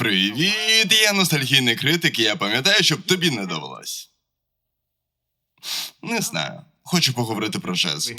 Привіт, я ностальгійний критик, і я пам'ятаю, щоб тобі не довелось. Не знаю. Хочу поговорити про жезл.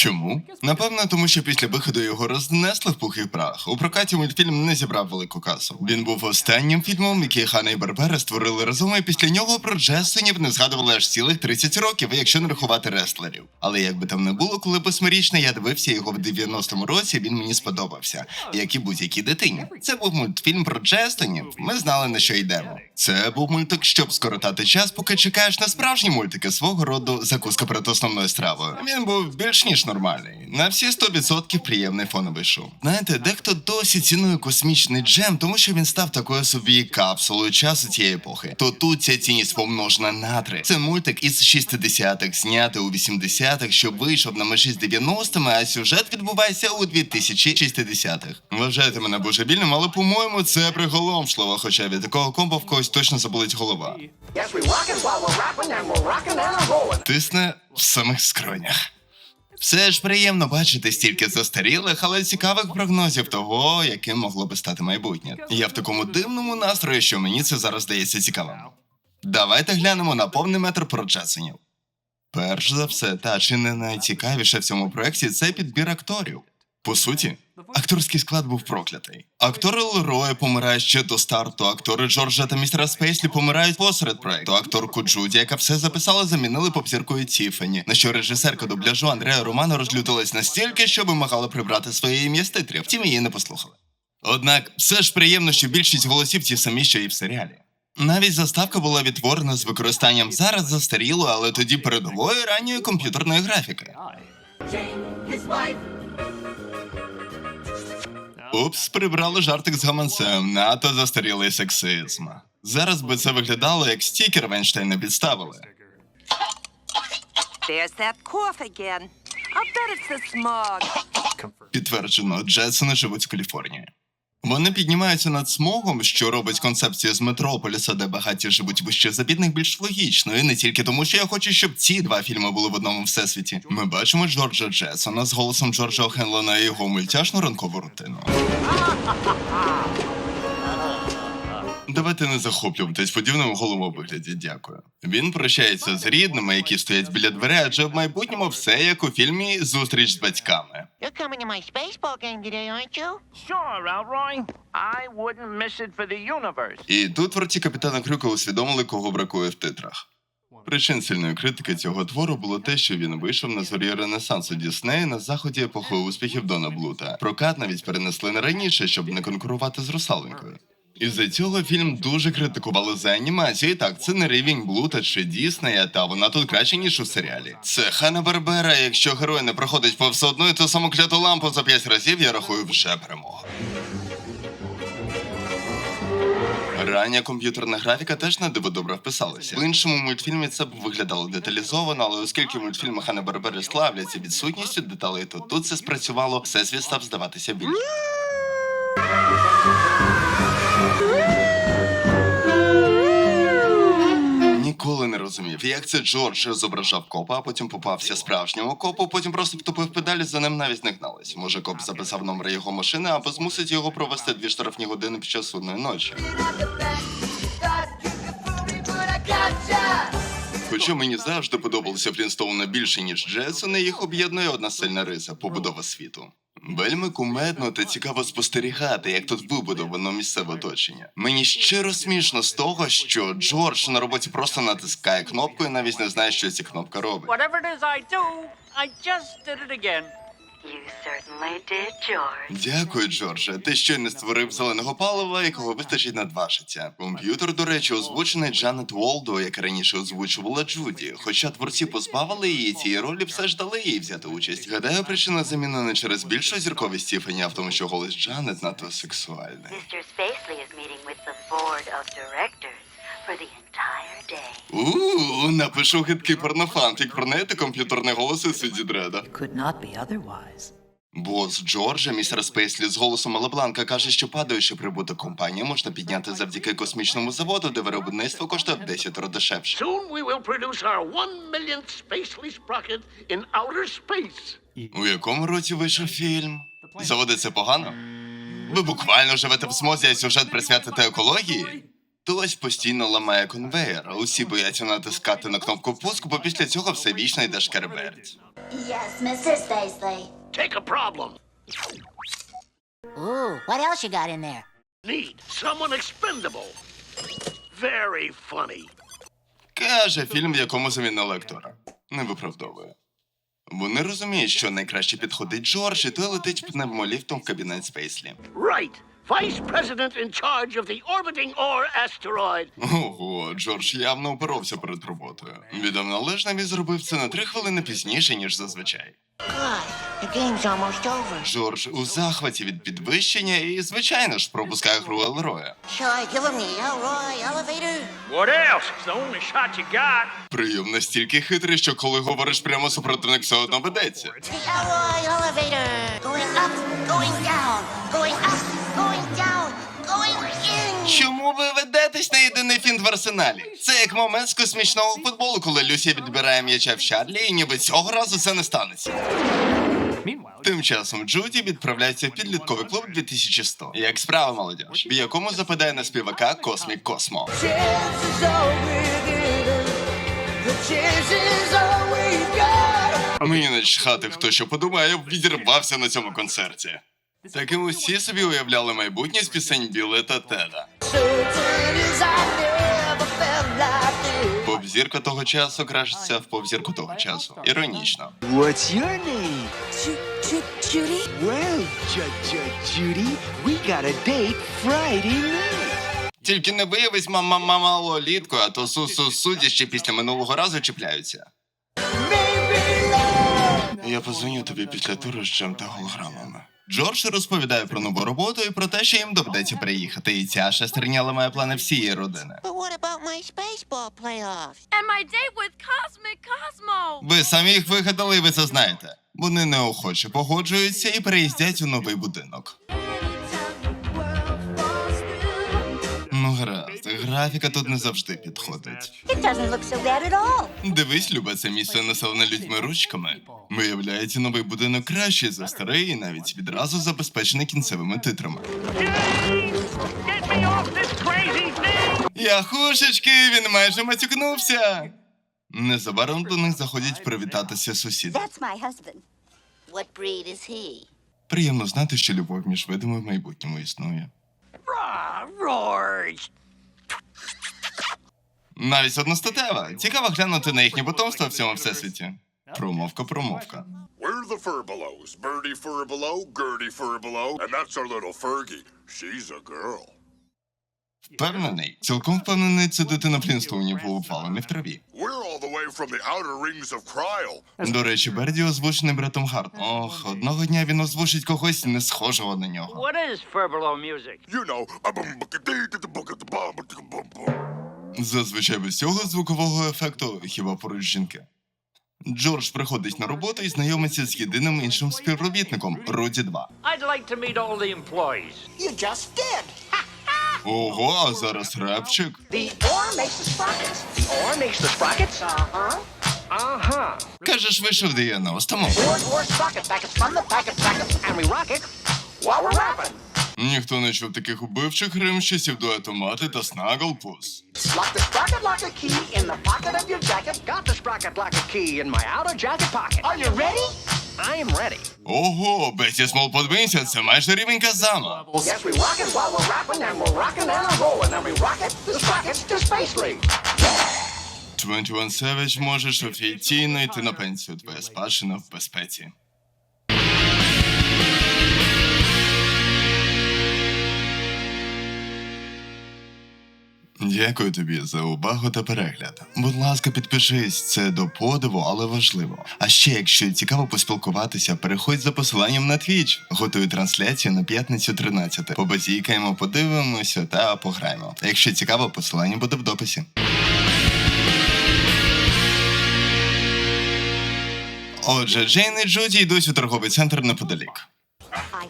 Чому? Напевно, тому що після виходу його рознесли в пух і прах. У прокаті мультфільм не зібрав велику касу. Він був останнім фільмом, який Хана і Барбера створили разом, і після нього про Джесонів не згадували аж цілих 30 років, якщо не рахувати рестлерів. Але як би там не було, коли восьмирічний я дивився його в 90-му році, він мені сподобався, як і будь-якій дитині. Це був мультфільм про Джестонів. Ми знали на що йдемо. Це був мультик, щоб скоротати час, поки чекаєш на справжні мультики свого роду закуска перед основною стравою. Він був більш ніж нормальний. На всі 100% приємний фоновий шоу. Знаєте, дехто досі цінує космічний джем, тому що він став такою собі капсулою часу цієї епохи. То тут ця цінність помножена на три. Це мультик із 60-х, знятий у 80-х, що вийшов на межі з 90-ми, а сюжет відбувається у 2060-х. Вважайте мене божевільним, але по-моєму це приголомшливо, хоча від такого комбо в когось точно заболить голова. Yes, we rockin' while we're rapping and we're rockin' and a rollin'. Тисне в самих скронях. Все ж приємно бачити стільки застарілих, але цікавих прогнозів того, яким могло би стати майбутнє. Я в такому дивному настрої, що мені це зараз здається цікавим. Давайте глянемо на повний метр про. Перш за все, та чи не найцікавіше в цьому проєкті це підбір акторів. По суті, акторський склад був проклятий. Актори Лероя помирають ще до старту, актори Джорджа та містера Спейслі помирають посеред проекту. Акторку Джуді, яка все записала, замінили попзіркою Тіфані, на що режисерка дубляжу Андреа Романо розлютилась настільки, що вимагала прибрати своє ім'я з титрів. Втім, її не послухали. Однак, все ж приємно, що більшість голосів ті самі, що і в серіалі. Навіть заставка була відтворена з використанням зараз застарілої, але тоді передової ранньої комп'ютерної графіки. Упс, прибрали жартик з гаманцем, нато застарілий сексизм. Зараз би це виглядало, як стікер Вайнштейна підставили. There's that cough again. I'll bet it's the smog. Підтверджено, Джетсони живуть в Каліфорнії. Вони піднімаються над смогом, що робить концепцію з метрополіса, де багаті живуть вище за бідних більш логічною, не тільки тому, що я хочу, щоб ці два фільми були в одному всесвіті. Ми бачимо Джорджа Джесона з голосом Джорджа О'Хенлона і його мультяшну ранкову рутину. Давайте не захоплюватись подібним голому вигляді, дякую. Він прощається з рідними, які стоять біля дверей, адже в майбутньому все як у фільмі Зустріч з батьками. You're coming to my spaceball game today, aren't you? Sure, Elroy. I wouldn't miss it for the universe. І тут творці капітана Крюка усвідомили, кого бракує в титрах. Причин сильної критики цього твору було те, що він вийшов на зорі Ренесансу Діснея на заході епохи успіхів Дона Блута. Прокат навіть перенесли на раніше, щоб не конкурувати з русалонькою. Із-за цього фільм дуже критикували за анімацію. Так, це не рівень Блута чи Діснея, та вона тут краще, ніж у серіалі. Це Хана Барбера. Якщо герой не проходить повз одну і ту саму кляту лампу за п'ять разів, я рахую вже перемогу. Рання комп'ютерна графіка теж на диво добре вписалася. В іншому мультфільмі це б виглядало деталізовано, але оскільки мультфільми Хана Барбери славляться відсутністю деталей, то тут це спрацювало, всесвіт став здаватися більше. Ніколи не розумів, як це Джордж зображав копа, а потім попався справжньому копу, потім просто втопив педалі, за ним навіть не гнались. Може, коп записав номер його машини або змусить його провести дві штрафні години під час судної ночі. Хоча мені завжди подобалося Флінстоуна більше, ніж Джесона, їх об'єднує одна сильна риса побудова світу. Вельми кумедно та цікаво спостерігати, як тут вибудовано місцеве оточення. Мені щиро смішно з того, що Джордж на роботі просто натискає кнопку і навіть не знає, що ця кнопка робить. Whatever it is I do, I just did it again. You certainly did, George. Дякую, Джордже. Ти щойно створив зеленого палива, якого вистачить на два життя. Комп'ютер, до речі, озвучений Джанет Волдо, яка раніше озвучувала Джуді. Хоча творці позбавили її цієї ролі, все ж дали їй взяти участь. Гадаю, причина заміни не через більшу зірковість Стіфані, а в тому, що голос Джанет надто сексуальний. Mr. Spacely is meeting with the board of directors for the entire day. У напишу гидкий порнофанфік про неї та комп'ютерний голос і судді Дреда. Бос Джорджа, містер Спейслі з голосом Алебланка каже, що падаючи прибуток компанії можна підняти завдяки космічному заводу, де виробництво коштує в 10 дешевше. Soon we will produce our one millionth Spacely sprocket in outer space. У якому році вийшов фільм? Заводиться погано? Ви буквально живете в змозі, а сюжет присвятити екології? Хтось постійно ламає конвейер, а усі бояться натискати на кнопку пуску, бо після цього все вічно йде шкереберть. Yes, Mrs. Staisley. Take a problem. Ooh, what else you got in there? Need someone expendable. Very funny. Каже фільм, в якому замінили актора. Не виправдовує. Вони розуміють, що найкраще підходить Джордж, і той летить пневмоліфтом в кабінет Спейслі. Right. Vice President in charge of the orbiting ore asteroid. Ого, Джордж явно упоровся перед роботою. Віддав належне і зробив це на три хвилини пізніше, ніж зазвичай. The game's almost over. Джордж у захваті від підвищення і, звичайно ж, пропускає гру Елроя. Shall I give him the Elroy elevator? What else? It's the only shot you got. Прийом настільки хитрий, що коли говориш прямо супротивник все одно ведеться. The Elroy elevator! Going up, going down, going up, Чому ви ведетесь на єдиний фінт в арсеналі? Це як момент з космічного футболу, коли Люсі відбирає м'яча в Чарлі, і ніби цього разу це не станеться. Тим часом Джуді відправляється в підлітковий клуб 2100. Як справа молодіж, в якому западає на співака Космік Космо. Мені не чхати, хто що подумає, відірвався на цьому концерті. Таким усі собі уявляли майбутнє з пісень Біли та Теда. Поп-зірка того часу кращиться в поп-зірку того часу. Іронічно. What's your name? Judy? Well, Ju- Ju- Judy, we got a date Friday night. Тільки не виявись мама малоліткою, а то су-су судді ще після минулого разу чіпляються. Я позвоню тобі після туру з чим та голограмами. Джордж розповідає про нову роботу і про те, що їм доведеться приїхати. І ця шестерняла має плани всієї родини. But what about my spaceball playoffs? And my date with Cosmic Cosmo. Ви самі їх вигадали, і ви це знаєте. Вони неохоче погоджуються і переїздять у новий будинок. Графіка тут не завжди підходить. It doesn't look so bad at all. Дивись, Люба, це місце населене людьми ручками. Виявляється, новий будинок кращий за старий і навіть відразу забезпечений кінцевими титрами. Get me off this crazy thing! Яхушечки, він майже матюкнувся. Незабаром до них заходять привітатися сусіди. That's my husband. What breed is he? Приємно знати, що любов між видами в майбутньому існує. George. Навіть одностатева. Цікаво глянути на їхнє потомство в цьому всесвіті. Промовка, промовка. We're the Furbelows. Birdie Furbelow, Gertie Furbelow, and that's our little Fergie. She's a girl. Впевнений, цілком впевнений, це дитина Флінстоунів був упалений в траві. We're all the way from the outer rings of Kryl. До речі, Берді озвучений Бретом Харт. Ох, одного дня він озвучить когось не схожого на нього. What is Furbelow music? You know, a bum bum. Зазвичай без цього звукового ефекту хіба поруч жінки. Джордж приходить на роботу і знайомиться з єдиним іншим співробітником Руді 2. I'd like to meet all the employees. You just did. Ого, а зараз репчик. The ore makes the sprockets. The ore makes the sprockets? Uh-huh. Uh-huh. Кажеш, вийшов 90-му. Ore, ore, sprocket, packets from the packet, packets, and we rock it while we're rapping. Ніхто не чув таких убивчих рим з часів дуету мати та Снаглпус. Lock the sprocket locker key in the pocket of your jacket. Got the sprocket locker key in my outer jacket pocket. Are you ready? I am ready. Ого, Беті Смол подвинься, це майже рівень казама. Yes, we rock it while we're rapping, and we're rocking and a rolling, and we rock it, the sprockets to Space League. 21 Savage можеш офіційно йти на пенсію. Твоя спадщина в безпеці. Дякую тобі за увагу та перегляд. Будь ласка, підпишись, це до подиву, але важливо. А ще, якщо цікаво поспілкуватися, переходь за посиланням на Twitch. Готую трансляцію на п'ятницю 13. Побазікаємо, подивимося та пограємо. Якщо цікаво, посилання буде в дописі. Отже, Джейн і Джуді йдуть у торговий центр неподалік.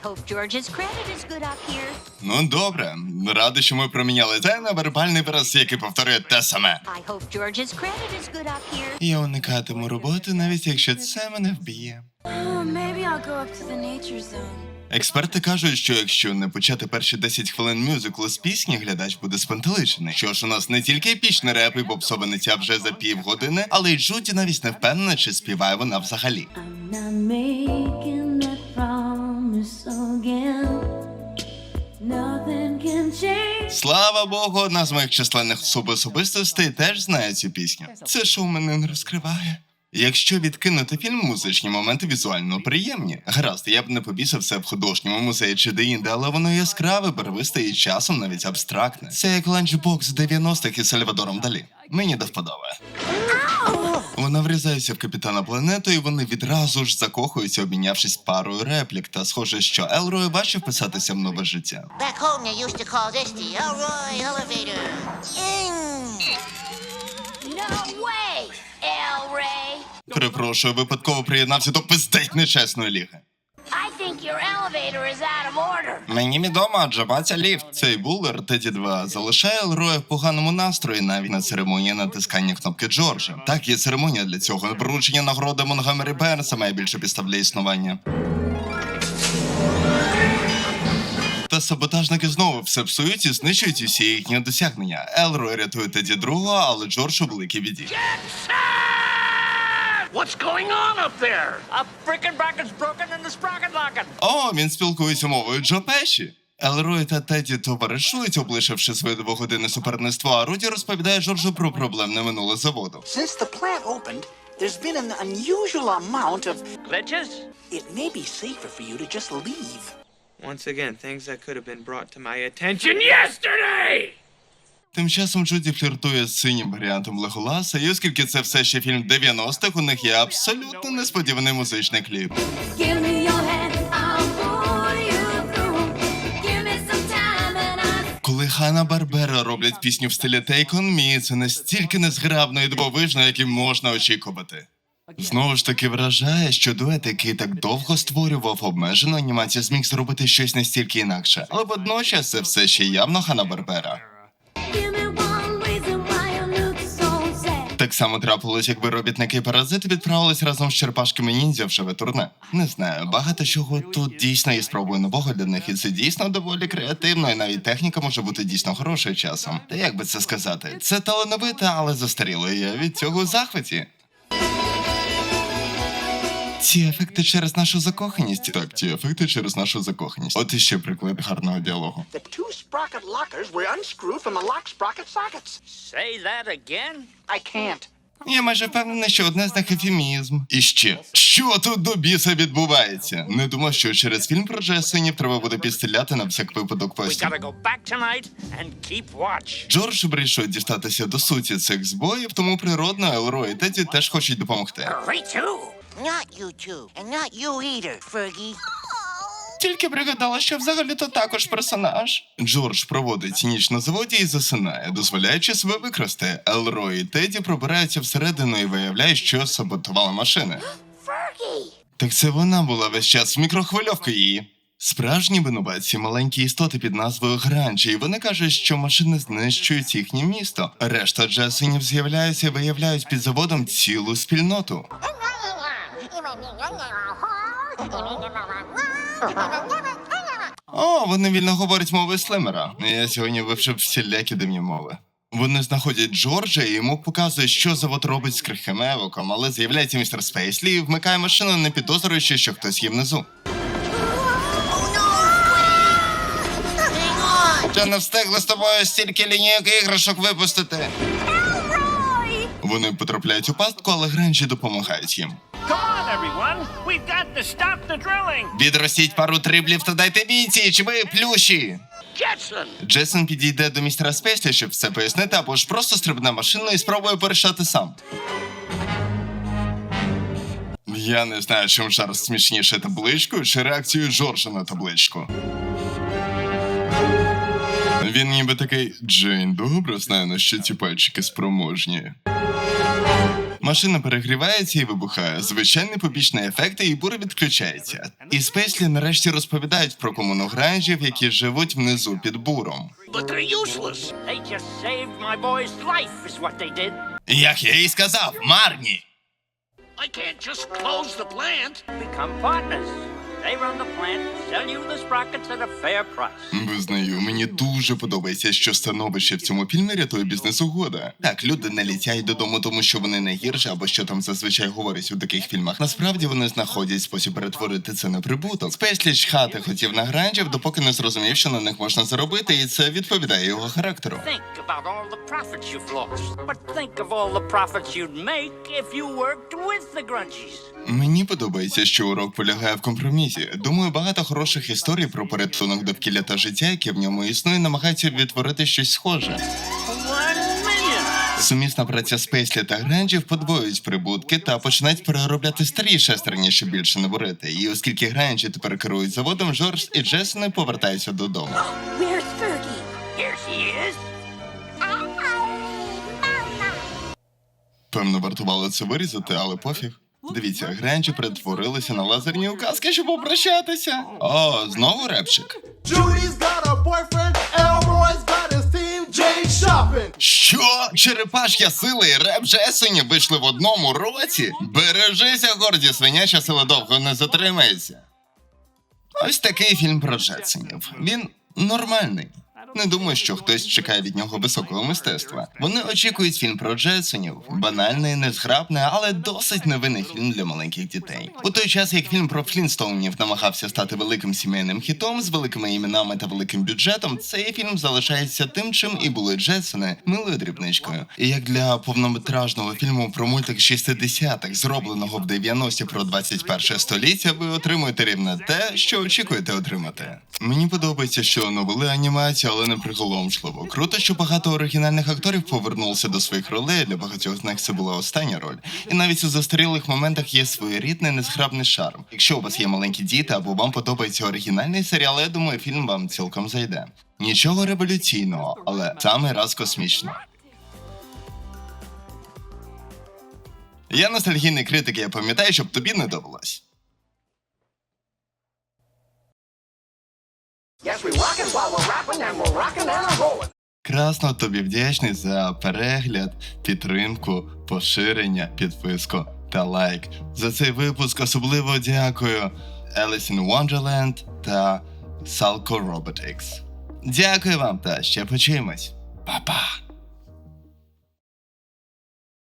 I hope George's credit is good up here. Ну добре, радий, що ми проміняли те на вербальний вираз, який повторює те саме. I hope George's credit is good up here. Я уникатиму роботи, навіть якщо це мене вб'є. Oh, maybe I'll go up to the nature zone. Експерти кажуть, що якщо не почати перші 10 хвилин мюзиклу з пісні, глядач буде спантеличений. Що ж у нас не тільки епічний реп і попсове ниття вже за півгодини, але й Джуді навіть не впевнена, чи співає вона взагалі. I'm not making Слава Богу, одна з моїх численних особистостей теж знає цю пісню. Це шоу мене не розкриває. Якщо відкинути фільм, музичні моменти візуально приємні. Гаразд, я б не побісився в художньому музеї чи де-інде, але воно яскраве, барвисте і часом навіть абстрактне. Це як ланчбокс 90-х із Сальвадором Далі. Мені до вподоби. Вона врізається в капітана планету, і вони відразу ж закохуються, обмінявшись парою реплік. Та схоже, що Елрой бачив писатися в нове життя. Back home, they used to call this the Elroy Elevator. No way, El Перепрошую, випадково приєднався до пиздець нечесної ліги. Мені відомо, адже баця ліфт. Цей булер Теді 2 залишає Елроя в поганому настрої навіть на церемонії натискання кнопки Джорджа. Так, є церемонія для цього. Вручення нагороди Монгомері Бернса має більше підстав для існування. Та саботажники знову все псують і знищують усі їхні досягнення. Елрой рятує Теді другого, але Джордж у великій біді. What's going on up there? A frickin' bracket's broken and the sprocket locking. О, він спілкується мовою Джо Пеші. Елрой та Теді товаришують, облишивши своє двогодинне суперництво, а Руді розповідає Джорджу про проблемне минуле заводу. Since the plant opened, there's been an unusual amount of. Glitches? It may be safer for you to just leave. Once again, things that could have been brought to my. Attention yesterday! Тим часом Джуді фліртує з синім варіантом Леголаса, і оскільки це все ще фільм 90-х, у них є абсолютно несподіваний музичний кліп. Give me your hand, I'll pull you through. Give me some time and I Коли Хана Барбера роблять пісню в стилі Take On Me, це настільки незграбно і дивовижно, як і можна очікувати. Знову ж таки вражає, що дует, який так довго створював обмежену анімацію, зміг зробити щось настільки інакше. Але водночас це все ще явно Хана Барбера. Так само трапилось, якби робітники паразити відправились разом з черпашками ніндзя в живе турне. Не знаю, багато чого тут дійсно є спробою нового для них, і це дійсно доволі креативно, і навіть техніка може бути дійсно хорошою часом. Та як би це сказати? Це талановите, але застаріло. Я від цього у захваті. Ці ефекти через нашу закоханість. Так, ці ефекти через нашу закоханість. От іще приклад гарного діалогу. The two sprocket lockers were unscrewed from the lock sprocket sockets. Say that again? I can't. Я майже впевнений, що одне з них ефемізм. І ще, що тут до біса відбувається? Не думав, що через фільм про Джесенів треба буде підстріляти на всяк випадок We постів. gotta go back tonight and keep watch. Джордж вирішує дістатися до суті цих збоїв, тому природно Елрой і Теді теж хочуть допомогти. Not you two, and not you either, Fergie. Тільки пригадала, що взагалі-то також персонаж. Джордж проводить ніч на заводі і засинає, дозволяючи себе викрасти. Елрой і Теді пробираються всередину і виявляють, що саботували машини. Fergie! Так це вона була весь час мікрохвильовкою її. Справжні винуватці маленькі істоти під назвою Гранджі, і вони кажуть, що машини знищують їхнє місто. Решта Джесенів з'являються і виявляють під заводом цілу спільноту. О, вони вільно говорять мовою слемера. Я сьогодні вивчив всілякі дивні мови. Вони знаходять Джорджа і йому показують, що завод робить з крихким евоком, але з'являється містер Спейслі і вмикає машину, не підозрюючи, що хтось є внизу. Та не встигли з тобою стільки лінійок іграшок випустити. Вони потрапляють у пастку, але Гренджі допомагають їм. Відростіть пару триблів та дайте бійці, чи ви плюші. Джейсон підійде до містера Спейслі, щоб все пояснити, або ж просто стрибне машину і спробує порішати сам. Я не знаю, чим жарт смішніше табличкою чи реакцією Джорджа на табличку. Він ніби такий Джейн добре знає, на що ці пальчики спроможні. Машина перегрівається і вибухає. Звичайний побічний ефект, і бур відключається. І Спейслі нарешті розповідають про комуну гранжів, які живуть внизу під буром. Як я і сказав, марні. I can't just close the plant. Become partners. They run the plant, sell you the sprockets at a fair price. Визнаю, мені дуже подобається, що становище в цьому фільмі рятує бізнес-угода. Так, люди не літяють додому, тому що вони не гірші, або що там зазвичай говорять у таких фільмах. Насправді вони знаходять спосіб перетворити це на прибуток. Спесліч хати хотів на гранжів, допоки не зрозумів, що на них можна заробити, і це відповідає його характеру. Think about all the profits you've lost. But think of all the profits you'd make if you worked with the grunchies. Мені подобається, що урок полягає в компромісі. Думаю, багато хороших історій про порятунок довкілля та життя, яке в ньому існує, намагаються відтворити щось схоже. Сумісна праця Спейслі та Гранджів подвоюють прибутки та починають переробляти старі шестерні, щоб більше не бурити. І оскільки Гранджі тепер керують заводом, Жорж і Джесони повертаються додому. Певно, вартувало це вирізати, але пофіг. Дивіться, Гранджі перетворилися на лазерні указки, щоб попрощатися. О, знову репчик. Що? Черепаш'я сила і реп Джесоні вийшли в одному році? Бережися, горді, свиняча сила довго не затримається. Ось такий фільм про Джетсонів. Він нормальний. Не думаю, що хтось чекає від нього високого мистецтва. Вони очікують фільм про Джетсонів, банальний, незграбний, але досить невинний фільм для маленьких дітей. У той час, як фільм про Флінстоунів намагався стати великим сімейним хітом з великими іменами та великим бюджетом, цей фільм залишається тим, чим і були Джетсони, милою дрібничкою. І як для повнометражного фільму про мультик 60-х, зробленого в 90-ті про 21 століття, ви отримуєте рівне те, що очікуєте отримати. Мені подобається, що новели анімація, але не приголомшливо. Круто, що багато оригінальних акторів повернулися до своїх ролей. Для багатьох з них це була остання роль. І навіть у застарілих моментах є своєрідний незграбний шарм. Якщо у вас є маленькі діти або вам подобається оригінальний серіал, я думаю, фільм вам цілком зайде. Нічого революційного, але саме раз космічно. Я ностальгійний критик, я пам'ятаю, щоб тобі не довелось. Красно тобі вдячний за перегляд, підтримку, поширення, підписку та лайк. За цей випуск особливо дякую Alice in Wonderland та Salco Robotics. Дякую вам та ще почуємось. Па-па!